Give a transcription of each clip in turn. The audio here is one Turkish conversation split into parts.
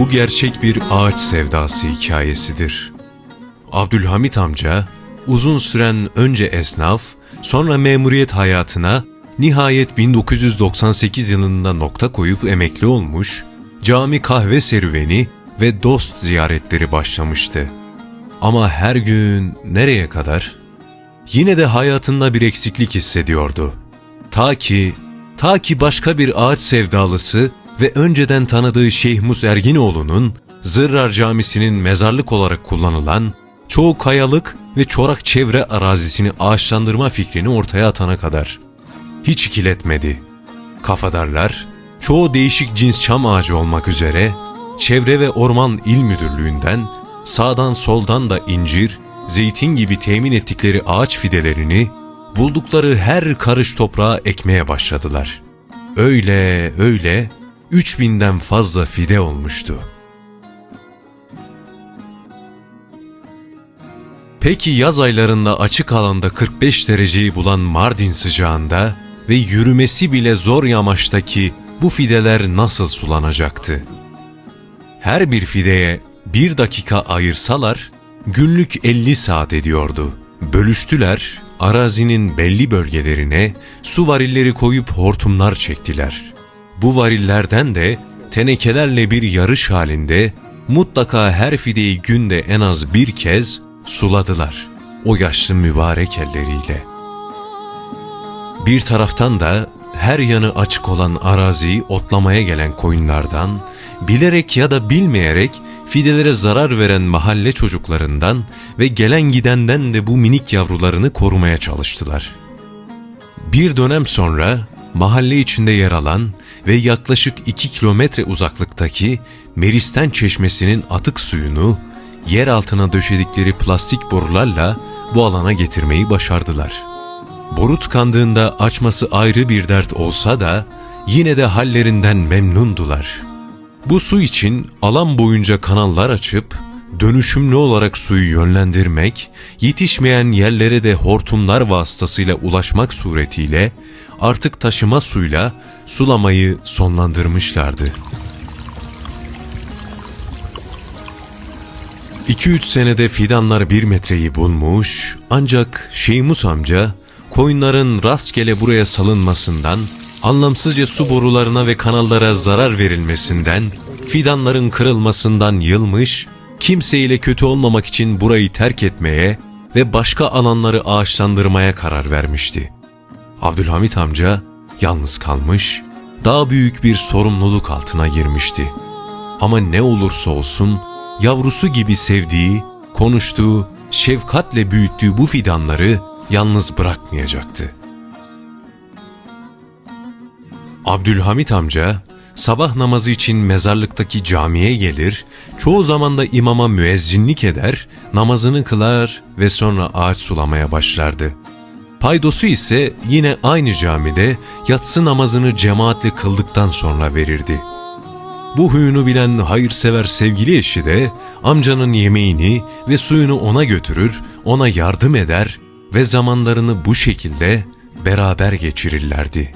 Bu gerçek bir ağaç sevdası hikayesidir. Abdülhamit amca uzun süren önce esnaf, sonra memuriyet hayatına nihayet 1998 yılında nokta koyup emekli olmuş, cami kahve serüveni ve dost ziyaretleri başlamıştı. Ama her gün nereye kadar? Yine de hayatında bir eksiklik hissediyordu. Ta ki, ta ki başka bir ağaç sevdalısı ve önceden tanıdığı Şeyh Mus Erginoğlu'nun Zırrar Camisi'nin mezarlık olarak kullanılan çoğu kayalık ve çorak çevre arazisini ağaçlandırma fikrini ortaya atana kadar. Hiç ikiletmedi. Kafadarlar, çoğu değişik cins çam ağacı olmak üzere, Çevre ve Orman İl Müdürlüğü'nden sağdan soldan da incir, zeytin gibi temin ettikleri ağaç fidelerini buldukları her karış toprağa ekmeye başladılar. Öyle öyle 3000'den fazla fide olmuştu. Peki yaz aylarında açık alanda 45 dereceyi bulan Mardin sıcağında ve yürümesi bile zor yamaçtaki bu fideler nasıl sulanacaktı? Her bir fideye bir dakika ayırsalar günlük 50 saat ediyordu. Bölüştüler, arazinin belli bölgelerine su varilleri koyup hortumlar çektiler. Bu varillerden de tenekelerle bir yarış halinde mutlaka her fideyi günde en az bir kez suladılar. O yaşlı mübarek elleriyle. Bir taraftan da her yanı açık olan araziyi otlamaya gelen koyunlardan, bilerek ya da bilmeyerek fidelere zarar veren mahalle çocuklarından ve gelen gidenden de bu minik yavrularını korumaya çalıştılar. Bir dönem sonra mahalle içinde yer alan ve yaklaşık 2 kilometre uzaklıktaki Meristen Çeşmesi'nin atık suyunu yer altına döşedikleri plastik borularla bu alana getirmeyi başardılar. Boru tıkandığında açması ayrı bir dert olsa da yine de hallerinden memnundular. Bu su için alan boyunca kanallar açıp dönüşümlü olarak suyu yönlendirmek, yetişmeyen yerlere de hortumlar vasıtasıyla ulaşmak suretiyle artık taşıma suyla sulamayı sonlandırmışlardı. 2-3 senede fidanlar bir metreyi bulmuş ancak Şeymus amca koyunların rastgele buraya salınmasından, anlamsızca su borularına ve kanallara zarar verilmesinden, fidanların kırılmasından yılmış, kimseyle kötü olmamak için burayı terk etmeye ve başka alanları ağaçlandırmaya karar vermişti. Abdülhamit amca yalnız kalmış, daha büyük bir sorumluluk altına girmişti. Ama ne olursa olsun yavrusu gibi sevdiği, konuştuğu, şefkatle büyüttüğü bu fidanları yalnız bırakmayacaktı. Abdülhamit amca sabah namazı için mezarlıktaki camiye gelir, çoğu zaman da imama müezzinlik eder, namazını kılar ve sonra ağaç sulamaya başlardı. Paydosu ise yine aynı camide yatsı namazını cemaatle kıldıktan sonra verirdi. Bu huyunu bilen hayırsever sevgili eşi de amcanın yemeğini ve suyunu ona götürür, ona yardım eder ve zamanlarını bu şekilde beraber geçirirlerdi.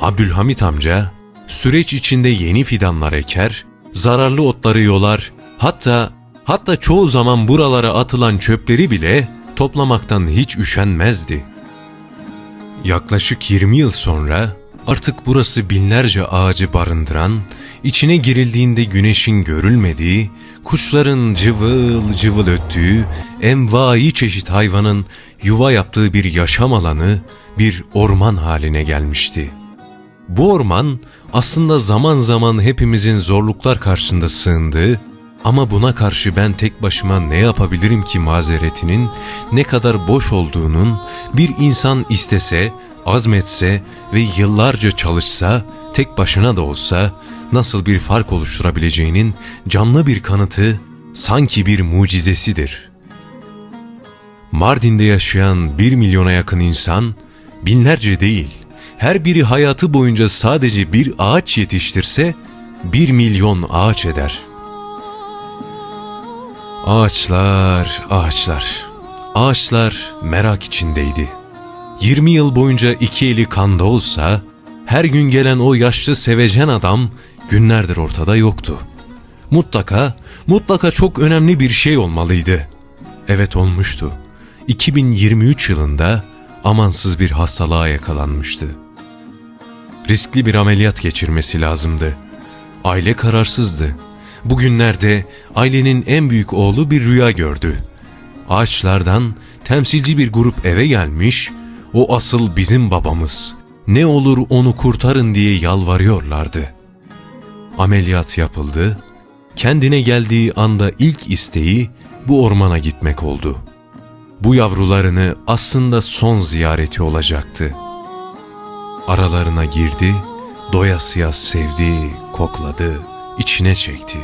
Abdülhamit amca süreç içinde yeni fidanlar eker, zararlı otları yolar, hatta hatta çoğu zaman buralara atılan çöpleri bile toplamaktan hiç üşenmezdi. Yaklaşık 20 yıl sonra artık burası binlerce ağacı barındıran, içine girildiğinde güneşin görülmediği, kuşların cıvıl cıvıl öttüğü, envai çeşit hayvanın yuva yaptığı bir yaşam alanı, bir orman haline gelmişti. Bu orman aslında zaman zaman hepimizin zorluklar karşısında sığındığı ama buna karşı ben tek başıma ne yapabilirim ki mazeretinin ne kadar boş olduğunun bir insan istese, azmetse ve yıllarca çalışsa, tek başına da olsa nasıl bir fark oluşturabileceğinin canlı bir kanıtı, sanki bir mucizesidir. Mardin'de yaşayan bir milyona yakın insan, binlerce değil, her biri hayatı boyunca sadece bir ağaç yetiştirse, bir milyon ağaç eder. Ağaçlar, ağaçlar, ağaçlar merak içindeydi. 20 yıl boyunca iki eli kanda olsa, her gün gelen o yaşlı sevecen adam günlerdir ortada yoktu. Mutlaka, mutlaka çok önemli bir şey olmalıydı. Evet olmuştu. 2023 yılında amansız bir hastalığa yakalanmıştı. Riskli bir ameliyat geçirmesi lazımdı. Aile kararsızdı. Bugünlerde ailenin en büyük oğlu bir rüya gördü. Ağaçlardan temsilci bir grup eve gelmiş, o asıl bizim babamız. Ne olur onu kurtarın diye yalvarıyorlardı. Ameliyat yapıldı. Kendine geldiği anda ilk isteği bu ormana gitmek oldu. Bu yavrularını aslında son ziyareti olacaktı. Aralarına girdi, doyasıya sevdi, kokladı, içine çekti.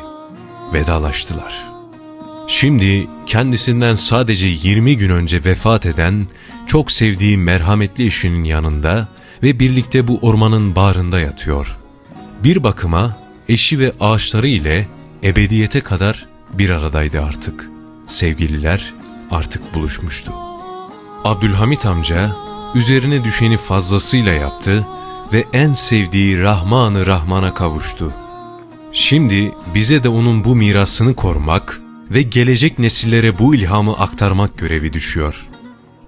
Vedalaştılar. Şimdi kendisinden sadece 20 gün önce vefat eden çok sevdiği merhametli eşinin yanında ve birlikte bu ormanın bağrında yatıyor. Bir bakıma eşi ve ağaçları ile ebediyete kadar bir aradaydı artık. Sevgililer artık buluşmuştu. Abdülhamit amca üzerine düşeni fazlasıyla yaptı ve en sevdiği Rahmanı Rahman'a kavuştu. Şimdi bize de onun bu mirasını korumak ve gelecek nesillere bu ilhamı aktarmak görevi düşüyor.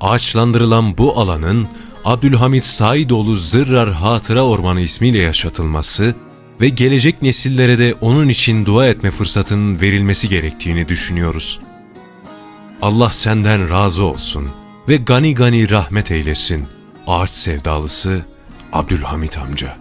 Ağaçlandırılan bu alanın Abdülhamit Saidoğlu Zırrar Hatıra Ormanı ismiyle yaşatılması ve gelecek nesillere de onun için dua etme fırsatının verilmesi gerektiğini düşünüyoruz. Allah senden razı olsun ve gani gani rahmet eylesin. Ağaç sevdalısı Abdülhamit amca.